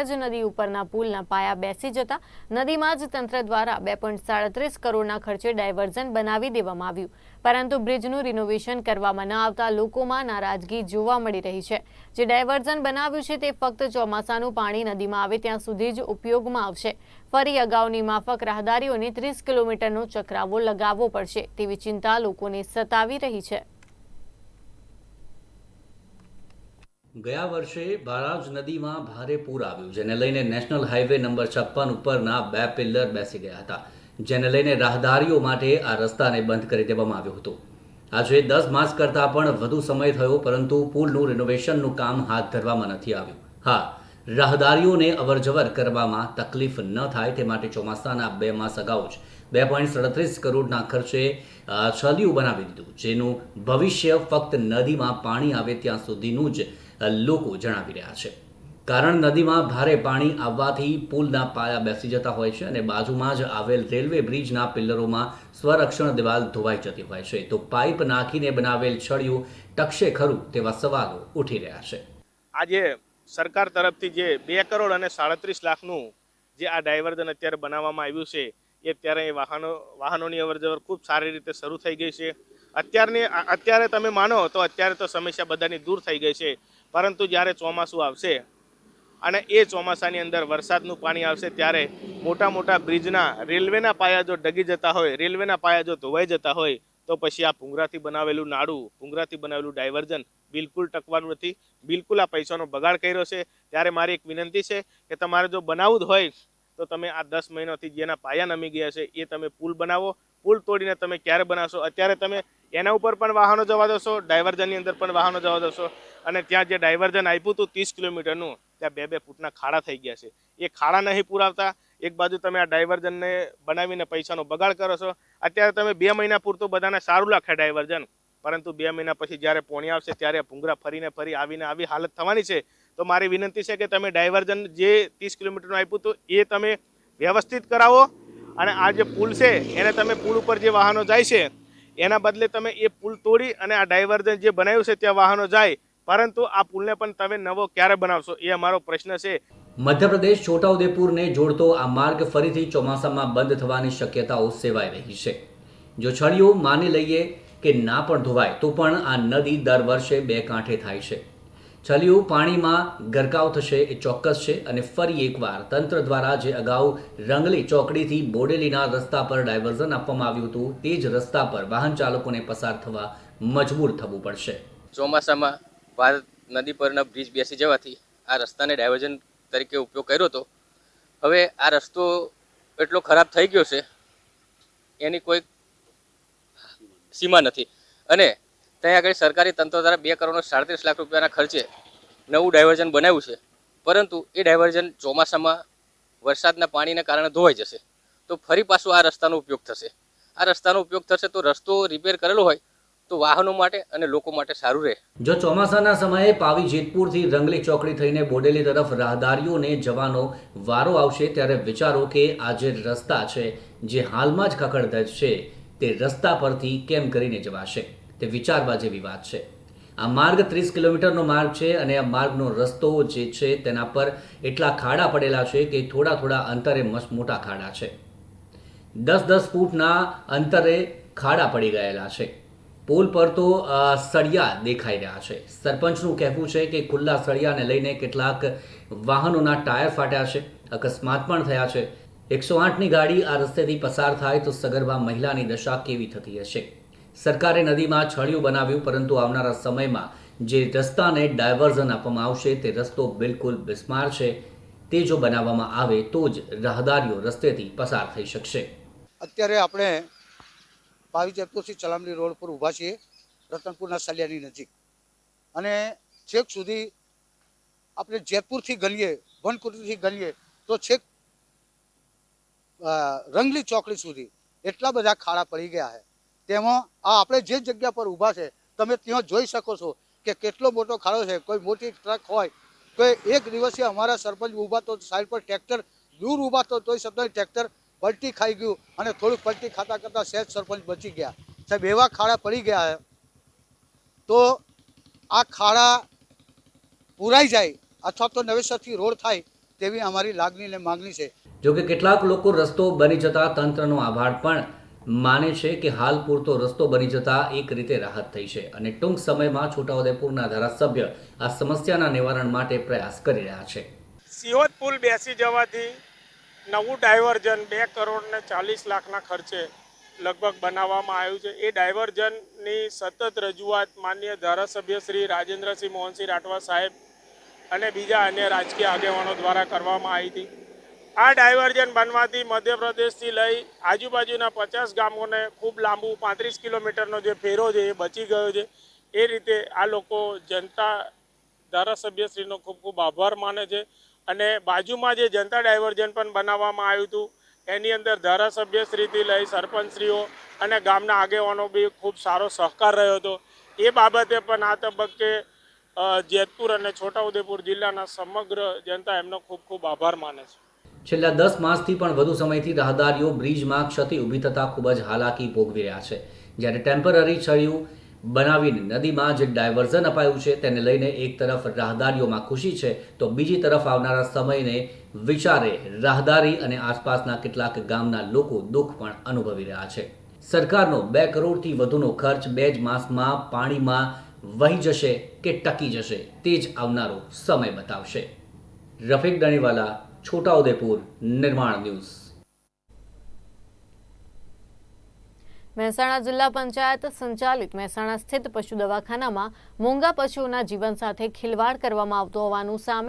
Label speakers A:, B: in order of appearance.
A: જ નદી ઉપરના પુલના પાયા બેસી જતા નદીમાં જ તંત્ર દ્વારા બે પોઈન્ટ સાડત્રીસ કરોડના ખર્ચે ડાયવર્ઝન બનાવી દેવામાં આવ્યું. પરંતુ બ્રિજનું રિનોવેશન કરવામાં ન આવતા લોકોમાં નારાજગી જોવા મળી રહી છે. જે ડાયવર્ઝન બનાવ્યું છે તે ફક્ત ચોમાસાનું પાણી નદીમાં આવે ત્યાં સુધી જ ઉપયોગમાં આવશે. ફરી અગાઉની માફક રાહદારીઓને ત્રીસ કિલોમીટરનો ચક્રાવો લગાવવો પડશે તેવી ચિંતા લોકોને સતાવી રહી છે.
B: ગયા વર્ષે બારાજ નદીમાં ભારે પૂર આવ્યું, જેને લઈને નેશનલ હાઈવે નંબર છપ્પન ઉપરના બે પિલ્લર બેસી ગયા હતા, જેને લઈને રાહદારીઓ માટે આ રસ્તાને બંધ કરી દેવામાં આવ્યો હતો. આજે દસ માસ કરતાં પણ વધુ સમય થયો, પરંતુ પુલનું રિનોવેશનનું કામ હાથ ધરવામાં નથી આવ્યું. હા, રાહદારીઓને અવરજવર કરવામાં તકલીફ ન થાય તે માટે ચોમાસાના બે માસ અગાઉ જ બે પોઈન્ટ સડત્રીસ કરોડના ખર્ચે છલિયું બનાવી દીધું, જેનું ભવિષ્ય ફક્ત નદીમાં પાણી આવે ત્યાં સુધીનું જ લોકો જણાવી રહ્યા છે. કારણ નદીમાં ભારે પાણી આવવાથી પુલના પાયા બેસી જતા હોય છે અને બાજુમાં જ આવેલ રેલવે બ્રિજના પિલ્લરોમાં સ્વરક્ષણ દિવાલ ધોવાઈ જતી હોય છે. તો પાઇપ નાખીને બનાવેલ છડિયું ટકશે ખરું તેવા સવાલો ઉઠી રહ્યા છે.
C: આજે સરકાર તરફથી જે બે કરોડ અને સાડત્રીસ લાખનું જે આ ડાયવર્ઝન અત્યારે બનાવવામાં આવ્યું છે, એ અત્યારે એ વાહનો, વાહનોની અવરજવર ખૂબ સારી રીતે શરૂ થઈ ગઈ છે. અત્યારની અત્યારે તમે માનો તો અત્યારે તો સમસ્યા બધાની દૂર થઈ ગઈ છે. પરંતુ જ્યારે ચોમાસું આવશે અને એ ચોમાસાની અંદર વરસાદનું પાણી આવશે ત્યારે મોટા મોટા બ્રિજના, રેલવેના પાયા જો ડગી જતા હોય, રેલવેના પાયા જો ધોવાઈ જતા હોય, તો પછી આ ભૂંગરાથી બનાવેલું નાડું, ભૂંગરાથી બનાવેલું ડાયવર્ઝન બિલકુલ ટકવાનું નથી. બિલકુલ આ પૈસાનો બગાડ કર્યો છે. ત્યારે મારી એક વિનંતી છે કે તમારે જો બનાવવું જ હોય, તો તમે આ દસ મહિનાથી જેના પાયા નમી ગયા છે, એ તમે પુલ બનાવો. પુલ તોડીને તમે ક્યારે બનાવશો? અત્યારે તમે એના ઉપર પણ વાહનો જવા દેશો ડાયવર્ઝનની અંદર પણ વાહનો જવા દેશો. અને ત્યાં જે ડાયવર્ઝન આપ્યું હતું ત્રીસ કિલોમીટરનું, ત્યાં બે બે ફૂટના ખાડા થઈ ગયા છે. એ ખાડા નહીં પુરાવતા, એક બાજુ તમે આ ડાયવર્ઝનને બનાવીને પૈસાનો બગાડ કરો છો. અત્યારે તમે બે મહિના પૂરતું બધાને સારું લાગે ડાયવર્ઝન પરંતુ બે મહિના પછી જ્યારે પોણી આવશે, ત્યારે ભૂંગરા ફરીને ફરી આવીને આવી હાલત થવાની છે. તો મારી વિનંતી છે કે તમે ડાયવર્ઝન જે ત્રીસ કિલોમીટરનું આપ્યું હતું, એ તમે વ્યવસ્થિત કરાવો. અને આ જે પુલ છે, એને તમે પુલ ઉપર જે વાહનો જાય છે, એના બદલે તમે એ પુલ તોડી અને આ ડાયવર્ઝન જે બનાવ્યું છે, ત્યાં વાહનો જાય. પરંતુ આ પુલને પણ તમે નવો ક્યારે બનાવશો એ અમારો પ્રશ્ન છે.
B: મધ્યપ્રદેશ છોટાઉદેપુરને જોડતો આ માર્ગ ફરીથી ચોમાસામાં બંધ થવાની શક્યતાઓ સેવાઈ રહી છે. જો છડીઓ માની લઈએ કે ના પણ ધોવાય તો પણ આ નદી દર વર્ષે બે કાંઠે થાય છે. છલિયું પાણીમાં ગરકાવ થશે એ ચોક્કસ છે અને ફરી એકવાર તંત્ર દ્વારા જે અગાઉ રંગલી ચોકડીથી બોડેલીના રસ્તા પર ડાયવર્ઝન આપવામાં આવ્યું હતું તે જ રસ્તા પર વાહન ચાલકોને પસાર થવા મજબૂર થવું પડશે.
D: ચોમાસામાં ભારત નદી પરના બ્રિજ બેસી જવાથી આ રસ્તાને ડાયવર્ઝન તરીકે ઉપયોગ કર્યો હતો હવે આ રસ્તો એટલો ખરાબ થઈ ગયો છે, એની કોઈ સીમા નથી. અને ત્યાં આગળ સરકારી તંત્ર દ્વારા બે કરોડ સાડત્રીસ લાખ રૂપિયાના ખર્ચે નવું ડાયવર્ઝન બનાવ્યું છે. પરંતુ એ ડાયવર્ઝન ચોમાસામાં વરસાદના પાણીના કારણે ધોવાઈ જશે. તો ફરી પાછું આ રસ્તાનો ઉપયોગ થશે. આ રસ્તાનો ઉપયોગ થશે તો રસ્તો રિપેર કરેલો હોય તો વાહનો માટે અને લોકો માટે સારું રહે.
B: જો ચોમાસાના સમયે પાવી જેતપુરથી રંગલી ચોકડી થઈને બોડેલી તરફ રાહદારીઓને જવાનો વારો આવશે, ત્યારે વિચારો કે આ જે રસ્તા છે જે હાલમાં જ ખખડધજ છે, તે રસ્તા પરથી કેમ કરીને જવાશે? તે વિચારવા જેવી વાત છે. આ માર્ગ ત્રીસ કિલોમીટરનો માર્ગ છે અને આ માર્ગનો રસ્તો જે છે તેના પર એટલા ખાડા પડેલા છે કે થોડા થોડા અંતરે મસ્ત મોટા ખાડા છે. દસ દસ ફૂટના અંતરે ખાડા પડી ગયેલા છે. પુલ પર તો સળિયા દેખાઈ રહ્યા છે. સરપંચનું કહેવું છે કે ખુલ્લા સળિયાને લઈને કેટલાક વાહનોના ટાયર ફાટ્યા છે. અકસ્માત પણ થયા છે. એકસો આઠની ગાડી આ રસ્તેથી પસાર થાય તો સગર્ભા મહિલાની દશા કેવી થતી હશે? સરકારે નદીમાં છળિયું બનાવ્યું, પરંતુ આવનારા સમયમાં જે રસ્તાને ડાયવર્ઝન આપવામાં આવશે, તે રસ્તો બિલકુલ બિસ્માર છે. તે જો બનાવવામાં આવે તો જ રાહદારીઓ રસ્તેથી પસાર થઈ શકશે.
E: અત્યારે આપણે પાવી જેતપુરથી ચલામલી રોડ પર ઊભા છીએ, રતનપુરના સલિયાની નજીક. અને છેક સુધી આપણે જેતપુરથી ગણીએ વનકુટીથી ગણીએ તો છેક રંગલી ચોકડી સુધી એટલા બધા ખાડા પડી ગયા છે. તેમાં આ આપણે જે જગ્યા પર ઊભા છે, તમે ત્યાં જોઈ શકો છો કે કેટલો મોટો ખાડો છે. કોઈ મોટી ટ્રક હોય તો એક દિવસે અમારા સરપંચ ઊભા તો સાઈડ પર ટ્રેક્ટર દૂર ઊભા તો તોય શબ્દ ટ્રેક્ટર પલટી ખાઈ ગયું અને થોડુંક પલટી ખાતા કરતા સહેજ સરપંચ બચી ગયા. સાહેબ એવા ખાડા પડી ગયા તો આ ખાડા પુરાઈ જાય અથવા તો નવેસરથી રોડ થાય તેવી અમારી લાગણી અને માગણી છે.
B: જોકે કેટલાક લોકો રસ્તો બની જતા તંત્રનો આભાર પણ માને છે કે હાલ પૂરતો રસ્તો બની જતા એક રીતે રાહત થઈ છે અને ટૂંક સમયમાં છોટાઉદેપુરના ધારાસભ્ય આ સમસ્યાના નિવારણ માટે પ્રયાસ કરી રહ્યા છે.
F: સિહોદ પુલ બેસી જવાથી નવું ડાયવર્ઝન બે કરોડ ને ચાલીસ લાખના ખર્ચે લગભગ બનાવવામાં આવ્યું છે. એ ડાયવર્ઝનની સતત રજૂઆત માન્ય ધારાસભ્ય શ્રી રાજેન્દ્રસિંહ મોહનસિંહ રાઠવા સાહેબ અને બીજા અન્ય રાજકીય આગેવાનો દ્વારા કરવામાં આવી હતી. આ ડાયવર્ઝન બનવાથી મધ્યપ્રદેશથી લઈ આજુબાજુના પચાસ ગામોને ખૂબ લાંબુ પાંત્રીસ કિલોમીટરનો જે ફેરો છે એ બચી ગયો છે. એ રીતે આ લોકો જનતા ધારાસભ્યશ્રીનો ખૂબ ખૂબ આભાર માને છે. અને બાજુમાં જે જનતા ડાયવર્ઝન પણ બનાવવામાં આવ્યું હતું, એની અંદર ધારાસભ્યશ્રીથી લઈ સરપંચશ્રીઓ અને ગામના આગેવાનો બી ખૂબ સારો સહકાર રહ્યો હતો. એ બાબતે પણ આ તબક્કે જેતપુર અને છોટાઉદેપુર જિલ્લાના સમગ્ર જનતા એમનો ખૂબ ખૂબ આભાર માને છે.
B: છેલ્લા દસ માસથી પણ વધુ સમયથી રાહદારીઓ બ્રિજમાં ક્ષતિ ઊભી થતાં ખૂબ જ હાલાકી ભોગવી રહ્યા છે. જ્યારે ટેમ્પરરી છડિયું બનાવીને નદીમાં જે ડાયવર્ઝન અપાયું છે તેને લઈને એક તરફ રાહદારીઓમાં ખુશી છે, તો બીજી તરફ આવનારા સમયને વિચારે રાહદારી અને આસપાસના કેટલાક ગામના લોકો દુઃખ પણ અનુભવી રહ્યા છે. સરકારનો બે કરોડથી વધુનો ખર્ચ બે જ માસમાં પાણીમાં વહી જશે કે ટકી જશે તે જ આવનારો સમય બતાવશે. રફીક દણીવાલા, છોટાઉદેપુર, નિર્માણ ન્યૂઝ.
A: મહેસાણા જિલ્લા પંચાયત સંચાલિત મહેસાણા સ્થિત પશુ દવાખાનામાં મોંઘા પશુઓના જીવન સાથે ખિલવાડ કરવામાં આવતો હોવાનું સામે